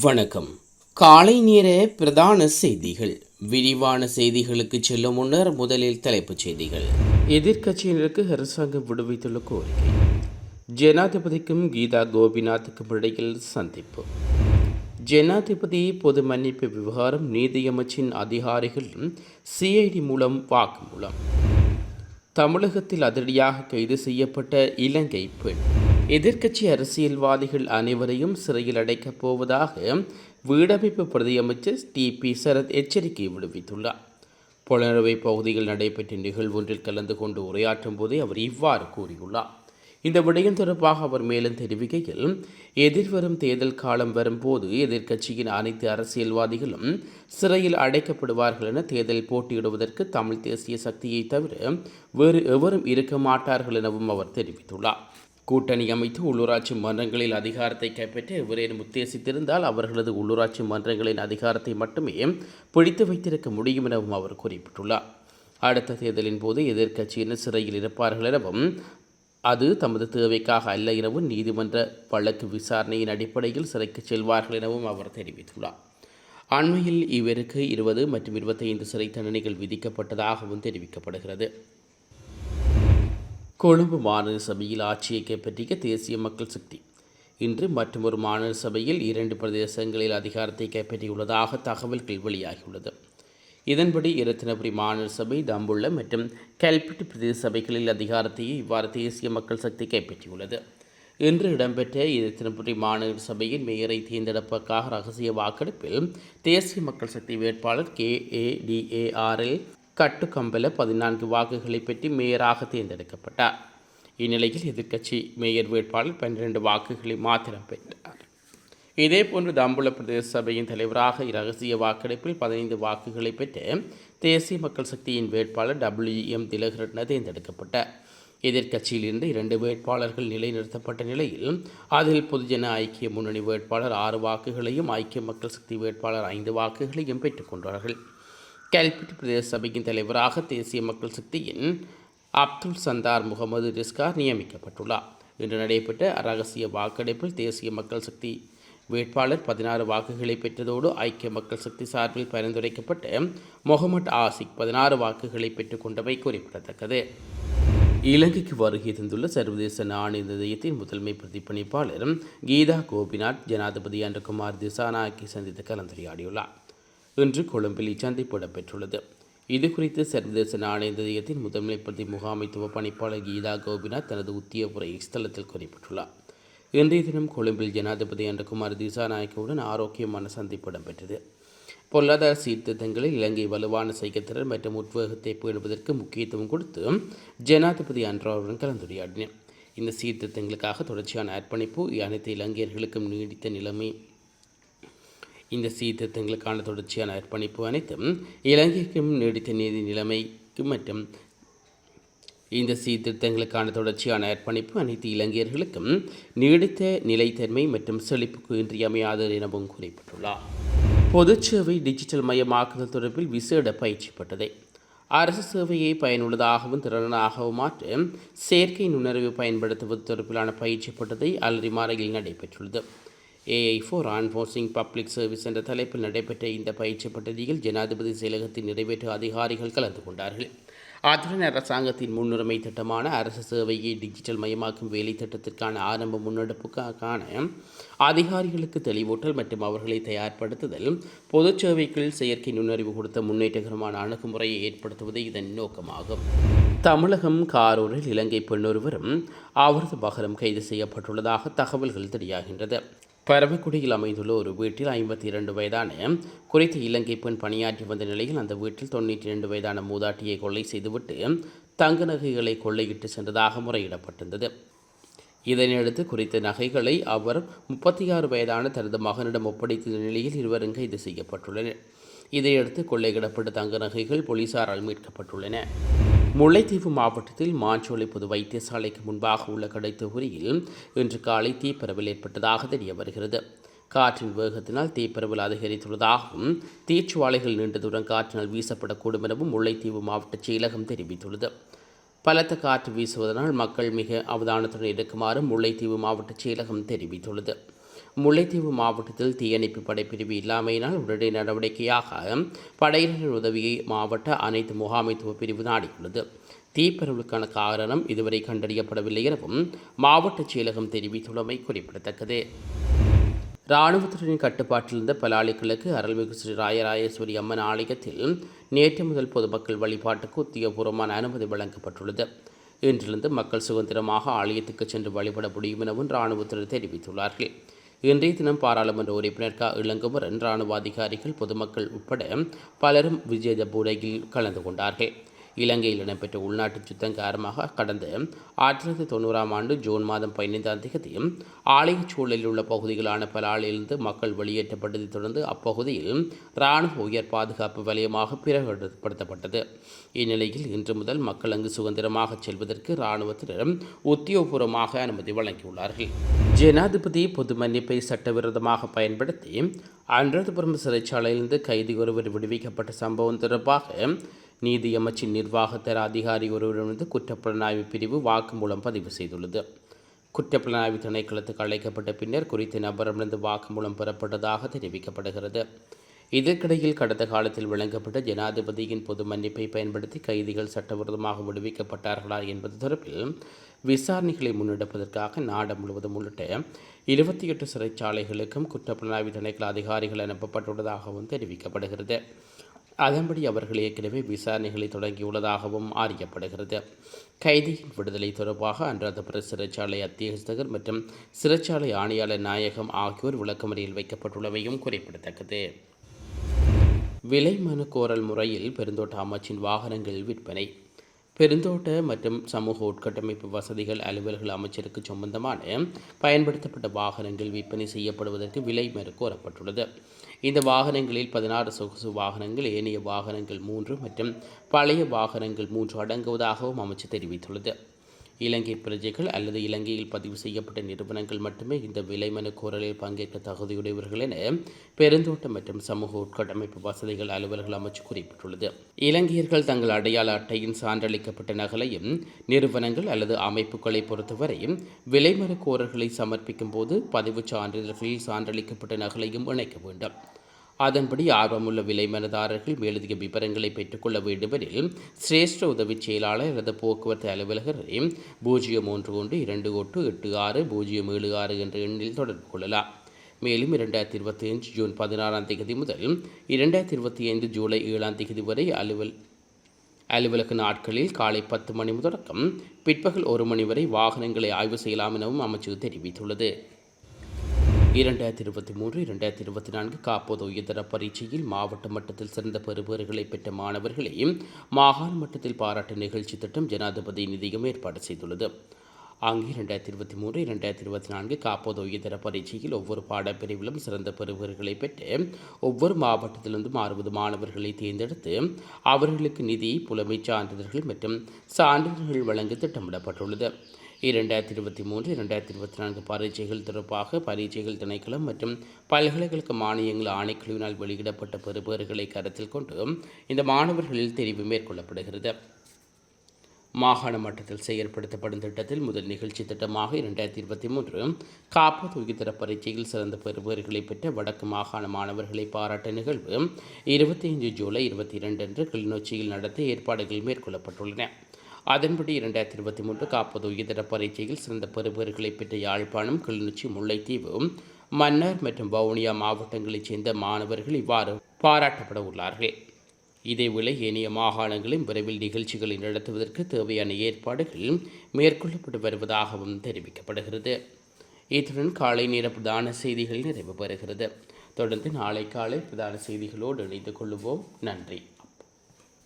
வணக்கம். காலை நேர பிரதான செய்திகள். விரிவான செய்திகளுக்கு செல்லும் முன்னர் முதலில் தலைப்புச் செய்திகள். எதிர்க்கட்சியினருக்கு அரசாங்கம் விடுவித்துள்ள கோரிக்கை. ஜனாதிபதிக்கும் கீதா கோபிநாத்துக்கும் இடையில் சந்திப்பு. ஜனாதிபதி பொது மன்னிப்பு விவகாரம் நீதியமைச்சின் அதிகாரிகள் சிஐடி மூலம் வாக்குமூலம். தமிழகத்தில் அதிரடியாக கைது செய்யப்பட்ட இலங்கை பெண். எதிர்க்கட்சி அரசியல்வாதிகள் அனைவரையும் சிறையில் அடைக்கப் போவதாக வீடமைப்பு பிரதியமைச்சர் டி பி சரத் எச்சரிக்கை விடுவித்துள்ளார். புலனறுவை பகுதியில் நடைபெற்ற நிகழ்வொன்றில் கலந்து கொண்டு உரையாற்றும் போதே அவர் இவ்வாறு கூறியுள்ளார். இந்த விடயம் தொடர்பாக அவர் மேலும் தெரிவிக்கையில் எதிர்வரும் தேர்தல் காலம் வரும்போது எதிர்க்கட்சியின் அனைத்து அரசியல்வாதிகளும் சிறையில் அடைக்கப்படுவார்கள் என தேர்தல் போட்டியிடுவதற்கு தமிழ் தேசிய சக்தியை தவிர வேறு எவரும் இருக்க மாட்டார்கள் எனவும் அவர் தெரிவித்துள்ளார். கூட்டணி அமைத்து உள்ளூராட்சி மன்றங்களில் அதிகாரத்தை கைப்பற்ற எவரேனும் உத்தேசித்திருந்தால் அவர்களது உள்ளூராட்சி மன்றங்களின் அதிகாரத்தை மட்டுமே பிடித்து வைத்திருக்க முடியும் எனவும் அவர் குறிப்பிட்டுள்ளார். அடுத்த தேர்தலின் போது எதிர்க்கட்சியினர் சிறையில் இருப்பார்கள் எனவும் அது தமது தேவைக்காக அல்ல எனவும் நீதிமன்ற வழக்கு விசாரணையின் அடிப்படையில் சிறைக்கு செல்வார்கள் எனவும் அவர் தெரிவித்துள்ளார். அண்மையில் இவருக்கு இருபது மற்றும் இருபத்தைந்து சிறை தண்டனைகள் விதிக்கப்பட்டதாகவும் தெரிவிக்கப்படுகிறது. கொழும்பு மாநகர சபையில் ஆட்சியை கைப்பற்றிய தேசிய மக்கள் சக்தி. இன்று மற்றொரு மாநில சபையில் இரண்டு பிரதேசங்களில் அதிகாரத்தை கைப்பற்றியுள்ளதாக தகவல்கள் வெளியாகியுள்ளது. இதன்படி இரத்தினபுரி மாநில சபை தம்புள்ள மற்றும் கல்பிட்டு பிரதேச சபைகளில் அதிகாரத்தை இவ்வாறு தேசிய மக்கள் சக்தி கைப்பற்றியுள்ளது. இன்று இடம்பெற்ற இரத்தினபுரி மாநகர சபையின் மேயரை தேர்ந்தெடுப்பதற்காக ரகசிய வாக்கெடுப்பில் தேசிய மக்கள் சக்தி வேட்பாளர் கே ஏ டிஏஆர்எல் கட்டுக்கம்பல பதினான்கு வாக்குகளை பெற்று மேயராக தேர்ந்தெடுக்கப்பட்டார். இந்நிலையில் எதிர்க்கட்சி மேயர் வேட்பாளர் பன்னிரண்டு வாக்குகளை மாத்திரம் பெற்றார். இதேபோன்று தம்புல பிரதேச சபையின் தலைவராக இரகசிய வாக்கெடுப்பில் பதினைந்து வாக்குகளை பெற்று தேசிய மக்கள் சக்தியின் வேட்பாளர் டபிள்யூ எம் திலகரட்ன தேர்ந்தெடுக்கப்பட்டார். எதிர்க்கட்சியிலிருந்து இரண்டு வேட்பாளர்கள் நிலைநிறுத்தப்பட்ட நிலையில் அதில் பொதுஜன ஐக்கிய முன்னணி வேட்பாளர் ஆறு வாக்குகளையும் ஐக்கிய மக்கள் சக்தி வேட்பாளர் ஐந்து வாக்குகளையும் பெற்றுக்கொண்டார்கள் கல்பிட்டி பிரதேச சபையின் தலைவராக தேசிய மக்கள் சக்தியின் அப்துல் சந்தார் முகமது ரிஸ்கார் நியமிக்கப்பட்டுள்ளார். இன்று நடைபெற்ற ரகசிய வாக்கெடுப்பில் தேசிய மக்கள் சக்தி வேட்பாளர் பதினாறு வாக்குகளை பெற்றதோடு ஐக்கிய மக்கள் சக்தி சார்பில் பரிந்துரைக்கப்பட்ட முகமது ஆசிக் பதினாறு வாக்குகளை பெற்றுக்கொண்டவை குறிப்பிடத்தக்கது. இலங்கைக்கு வருகை தந்துள்ள சர்வதேச நாணய நிலையத்தின் முதன்மை பிரதிபலிப்பாளர் கீதா கோபிநாத் ஜனாதிபதி அன்றகுமார் திசாநாயக்கை சந்தித்து கலந்துரையாடியுள்ளார். இன்று கொழும்பில் இச்சந்திப்பு இடம்பெற்றுள்ளது. இது குறித்து சர்வதேச நாணய நிதியத்தின் முதன்மை பிரதி முகாமைத்துவ பணிப்பாளர் கீதா கோபிநாத் தனது உத்தியோகபுர ஸ்தலத்தில் குறிப்பிட்டுள்ளார். இன்றைய தினம் கொழும்பில் ஜனாதிபதி அன்றகுமார் திசாநாயக்கவுடன் ஆரோக்கியமான சந்திப்பு இடம்பெற்றது. பொருளாதார சீர்திருத்தங்களில் இலங்கை வலுவான சைக்கத்திறன் மற்றும் உத்வேகத்தை பேணுவதற்கு முக்கியத்துவம் கொடுத்து ஜனாதிபதி அன்றாவுடன் கலந்துரையாடினேன் இந்த சீர்திருத்தங்களுக்காக தொடர்ச்சியான அர்ப்பணிப்பு அனைத்து இலங்கையர்களுக்கும் நீடித்த நிலைமை இந்த சீர்திருத்தங்களுக்கான தொடர்ச்சியான அர்ப்பணிப்பு அனைத்தும் இலங்கைக்கும் நீடித்த நீதி நிலைமைக்கும் மற்றும் இந்த சீர்திருத்தங்களுக்கான தொடர்ச்சியான அர்ப்பணிப்பு அனைத்து இலங்கையர்களுக்கும் நீடித்த நிலைத்தன்மை மற்றும் செழிப்புக்கு இன்றியமையாதது எனவும் குறிப்பிட்டுள்ளார். பொதுச்சேவை டிஜிட்டல் மயமாக்குதல் தொடர்பில் விசேட பயிற்சிப்பட்டதை அரசு சேவையை பயனுள்ளதாகவும் திறனாகவும் மாற்ற செயற்கை நுண்ணறிவு பயன்படுத்துவது தொடர்பிலான பயிற்சிப்பட்டதை அலரிமாறையில் நடைபெற்றுள்ளது. AI for enforcing public service என்ற தலைப்பில் நடைபெற்ற இந்த பயிற்சி பட்டதியில் ஜனாதிபதி செயலகத்தின் நிறைவேற்று அதிகாரிகள் கலந்து கொண்டார்கள். அத்துடன் அரசாங்கத்தின் முன்னுரிமை திட்டமான அரசு சேவையை டிஜிட்டல் மயமாக்கும் வேலை திட்டத்திற்கான ஆரம்ப முன்னெடுப்புக்கான அதிகாரிகளுக்கு தெளிவூட்டல் மற்றும் அவர்களை தயார்படுத்துதல் பொது சேவைகளில் செயற்கை நுண்ணறிவு கொடுத்த முன்னேற்றகரமான அணுகுமுறையை ஏற்படுத்துவது இதன் நோக்கமாகும். தமிழகம் காரூரில் இலங்கை பெண்ணொருவரும் அவரது மகனும் கைது செய்யப்பட்டுள்ளதாக தகவல்கள் தெரியாகின்றது. பரமக்குடியில் அமைந்துள்ள ஒரு வீட்டில் ஐம்பத்தி இரண்டு வயதான குறித்த இலங்கை பெண் பணியாற்றி வந்த நிலையில் அந்த வீட்டில் தொண்ணூற்றி இரண்டு வயதான மூதாட்டியை கொள்ளை செய்துவிட்டு தங்க நகைகளை கொள்ளையிட்டு சென்றதாக முறையிடப்பட்டிருந்தது. இதனையடுத்து குறித்த நகைகளை அவர் முப்பத்தி ஆறு வயதான தனது மகனிடம் ஒப்படைத்த நிலையில் இருவரும் கைது செய்யப்பட்டுள்ளனர். இதையடுத்து கொள்ளையிடப்பட்ட தங்க நகைகள் போலீசாரால் மீட்கப்பட்டுள்ளன. முல்லைத்தீவு மாவட்டத்தில் மாஞ்சோலை பொது வைத்தியசாலைக்கு முன்பாக உள்ள கடை தொகுதியில் இன்று காலை தீப்பரவல் ஏற்பட்டதாக தெரிய வருகிறது காற்றின் வேகத்தினால் தீப்பரவல் அதிகரித்துள்ளதாகவும் தீச்சுவாலைகள் நீண்ட தூரம் காற்றினால் வீசப்படக்கூடும் எனவும் முல்லைத்தீவு மாவட்ட செயலகம் தெரிவித்துள்ளது. பலத்த காற்று வீசுவதனால் மக்கள் மிக அவதானத்துடன் இருக்குமாறு முல்லைத்தீவு மாவட்ட செயலகம் தெரிவித்துள்ளது. முல்லைத்தீவு மாவட்டத்தில் தீயணைப்பு படைப்பிரிவு இல்லாமையினால் உடனடி நடவடிக்கையாக படையினர் உதவியை மாவட்ட அனைத்து முகாமைத்துவ பிரிவு நாடியுள்ளது. தீப்பரவலுக்கான காரணம் இதுவரை கண்டறியப்படவில்லை எனவும் மாவட்ட செயலகம் தெரிவித்துள்ளமை குறிப்பிடத்தக்கது. இராணுவத்தினரின் கட்டுப்பாட்டில் இருந்த பலாளிகளுக்கு அருள்மிகு ஸ்ரீ ராயராயேஸ்வரி அம்மன் ஆலயத்தில் நேற்று முதல் பொதுமக்கள் வழிபாட்டுக்கு உத்தியோகபூர்வமான அனுமதி வழங்கப்பட்டுள்ளது. இன்றிலிருந்து மக்கள் சுதந்திரமாக ஆலயத்துக்கு சென்று வழிபட முடியும் எனவும் இராணுவத்தினர் தெரிவித்துள்ளார்கள். இன்றைய தினம் பாராளுமன்ற உறுப்பினர் க. இளங்குமரன் இராணுவ அதிகாரிகள் பொதுமக்கள் உட்பட பலரும் விஜய பூடையில் கலந்து கொண்டார்கள். இலங்கையில் இடம்பெற்ற உள்நாட்டு யுத்தம் காரணமாக கடந்த ஆயிரத்தி தொள்ளாயிரத்தி தொண்ணூறாம் ஆண்டு ஜூன் மாதம் பதினைந்தாம் தேதி ஆலய சூழலில் உள்ள பகுதிகளான பலாலிலிருந்து மக்கள் வெளியேற்றப்பட்டதைத் தொடர்ந்து அப்பகுதியில் இராணுவ உயர் பாதுகாப்பு வலயமாக பிறகுப்படுத்தப்பட்டது இந்நிலையில் இன்று முதல் மக்கள் அங்கு சுதந்திரமாக செல்வதற்கு இராணுவத்தினர் உத்தியோகபூர்வமாக அனுமதி வழங்கியுள்ளார்கள். ஜனாதிபதி பொது மன்னிப்பை சட்டவிரோதமாக பயன்படுத்தி அனுராதபுரம் சிறைச்சாலையிலிருந்து கைதி ஒருவர் விடுவிக்கப்பட்ட சம்பவம் தொடர்பாக நீதியமைச்சின் நிர்வாகத்தர அதிகாரி ஒருவரிடமிருந்து குற்றப்புலனாய்வு பிரிவு வாக்குமூலம் பதிவு செய்துள்ளது. குற்றப்புலனாய்வு திணைக்களத்துக்கு அழைக்கப்பட்ட பின்னர் குறித்த நபரிடமிருந்து வாக்குமூலம் பெறப்பட்டதாக தெரிவிக்கப்படுகிறது. இதற்கிடையில் கடந்த காலத்தில் வழங்கப்பட்ட ஜனாதிபதியின் பொது மன்னிப்பை பயன்படுத்தி கைதிகள் சட்டவிரோதமாக விடுவிக்கப்பட்டார்களா என்பது தொடர்பில் விசாரணைகளை முன்னெடுப்பதற்காக நாடு முழுவதும் உள்ளிட்ட இருபத்தி எட்டு சிறைச்சாலைகளுக்கும் குற்றப்புலனாய்வு திணைக்கள அதிகாரிகள் அனுப்பப்பட்டுள்ளதாகவும் தெரிவிக்கப்படுகிறது. அதன்படி அவர்கள் ஏற்கனவே விசாரணைகளை தொடங்கியுள்ளதாகவும் அறியப்படுகிறது. கைதியின் விடுதலை தொடர்பாக அன்றாதபுர சிறைச்சாலை அத்தியஸ்தகர் மற்றும் சிறைச்சாலை ஆணையாளர் நாயகம் ஆகியோர் விளக்கமறியில் வைக்கப்பட்டுள்ளமையும் குறிப்பிடத்தக்கது. விலை மனு கோரல் முறையில் பெருந்தோட்ட அமைச்சின் வாகனங்கள் விற்பனை. பெருந்தோட்ட மற்றும் சமூக உட்கட்டமைப்பு வசதிகள் அலுவல்கள் அமைச்சருக்கு சம்பந்தமான பயன்படுத்தப்பட்ட வாகனங்கள் விற்பனை செய்யப்படுவதற்கு விலை மறு கோரப்பட்டுள்ளது. இந்த வாகனங்களில் பதினாறு சொகுசு வாகனங்கள் ஏனைய வாகனங்கள் மூன்று மற்றும் பழைய வாகனங்கள் மூன்று அடங்குவதாகவும் அமைச்சர் தெரிவித்துள்ளது. இலங்கை பிரஜைகள் அல்லது இலங்கையில் பதிவு செய்யப்பட்ட நிறுவனங்கள் மட்டுமே இந்த விலைமனு கோரலில் பங்கேற்க தகுதியுடையவர்கள் என பெருந்தோட்டம் மற்றும் சமூக உட்கட்டமைப்பு வசதிகள் அலுவலர்கள் அமைச்சு குறிப்பிட்டுள்ளது. இலங்கையர்கள் தங்கள் அடையாள அட்டையின் சான்றளிக்கப்பட்ட நகலையும் நிறுவனங்கள் அல்லது அமைப்புகளை பொறுத்தவரை விலைமனு கோரல்களை சமர்ப்பிக்கும் போது பதிவு சான்றிதழ்களில் சான்றளிக்கப்பட்ட நகலையும் இணைக்க வேண்டும். அதன்படி ஆர்வமுள்ள விலை மனதாரர்கள் மேலதிக விவரங்களை பெற்றுக்கொள்ள வேண்டுமெனில் சிரேஷ்ட உதவி செயலாளர் அல்லது போக்குவரத்து அலுவலகரை பூஜ்ஜியம் ஒன்று ஒன்று இரண்டு ஒட்டு எட்டு ஆறு பூஜ்ஜியம் ஏழு ஆறு என்ற எண்ணில் தொடர்பு கொள்ளலாம். மேலும் இரண்டாயிரத்தி இருபத்தி அஞ்சு ஜூன் பதினாறாம் தேதி முதல் இரண்டாயிரத்தி இருபத்தி ஐந்து ஜூலை ஏழாம் தேதி வரை அலுவல் அலுவலக நாட்களில் காலை பத்து மணி தொடக்கம் பிற்பகல் ஒரு மணி வரை வாகனங்களை ஆய்வு செய்யலாம் எனவும் அமைச்சு தெரிவித்துள்ளது. இரண்டாயிரத்தி இருபத்தி மூன்று இரண்டாயிரத்தி இருபத்தி நான்கு காப்போது உயர்தர பரீட்சையில் மாவட்ட மட்டத்தில் சிறந்த பெறுபேறுகளை பெற்ற மாணவர்களையும் மாகாண மட்டத்தில் பாராட்டு நிகழ்ச்சி திட்டம் ஜனாதிபதி நிதியம் ஏற்பாடு செய்துள்ளது. அங்கு இரண்டாயிரத்தி இருபத்தி மூன்று இரண்டாயிரத்தி இருபத்தி நான்கு காப்போது உயர்தர பரீட்சையில் ஒவ்வொரு பாடப்பிரிவிலும் சிறந்த பெறுபேறுகளை பெற்று ஒவ்வொரு மாவட்டத்திலிருந்தும் அறுபது மாணவர்களை தேர்ந்தெடுத்து அவர்களுக்கு நிதி புலமை சான்றிதழ்கள் மற்றும் சான்றிதழ்கள் வழங்க திட்டமிடப்பட்டுள்ளது. இரண்டாயிரத்தி இருபத்தி மூன்று இரண்டாயிரத்தி இருபத்தி நான்கு பரீட்சைகள் தொடர்பாக பரீட்சைகள் திணைக்களம் மற்றும் பல்கலைக்கழக மானியங்கள் ஆணைக்குழுவினால் வெளியிடப்பட்ட பெறுபேறுகளை கருத்தில் கொண்டு இந்த மாணவர்களில் தெரிவு மேற்கொள்ளப்படுகிறது. மாகாண மட்டத்தில் செயற்படுத்தப்படும் திட்டத்தில் முதல் நிகழ்ச்சி திட்டமாக இரண்டாயிரத்தி இருபத்தி மூன்று காப்பது உயிர்தர பரீட்சையில் சிறந்த பெறுபவர்களை பெற்ற வடக்கு மாகாண மாணவர்களை பாராட்ட நிகழ்வு இருபத்தி ஐந்து ஜூலை இருபத்தி இரண்டு அன்று கிளிநொச்சியில் நடத்த ஏற்பாடுகள் மேற்கொள்ளப்பட்டுள்ளன. அதன்படி இரண்டாயிரத்தி இருபத்தி மூன்று காப்பது இதர பரீட்சையில் சிறந்த பெறுபவர்களை பெற்ற யாழ்ப்பாணம் கிளிநொச்சி முல்லைத்தீவு மன்னார் மற்றும் வவுனியா மாவட்டங்களைச் சேர்ந்த மாணவர்கள் இவ்வாறு பாராட்டப்பட உள்ளார்கள். இதேவேளை ஏனைய மாகாணங்களில் விரைவில் நிகழ்ச்சிகளை நடத்துவதற்கு தேவையான ஏற்பாடுகள் மேற்கொள்ளப்பட்டு வருவதாகவும் தெரிவிக்கப்படுகிறது. இத்துடன் காலை நேர பிரதான செய்திகள் நிறைவு பெறுகிறது. தொடர்ந்து நாளை காலை பிரதான செய்திகளோடு இணைந்து கொள்வோம். நன்றி.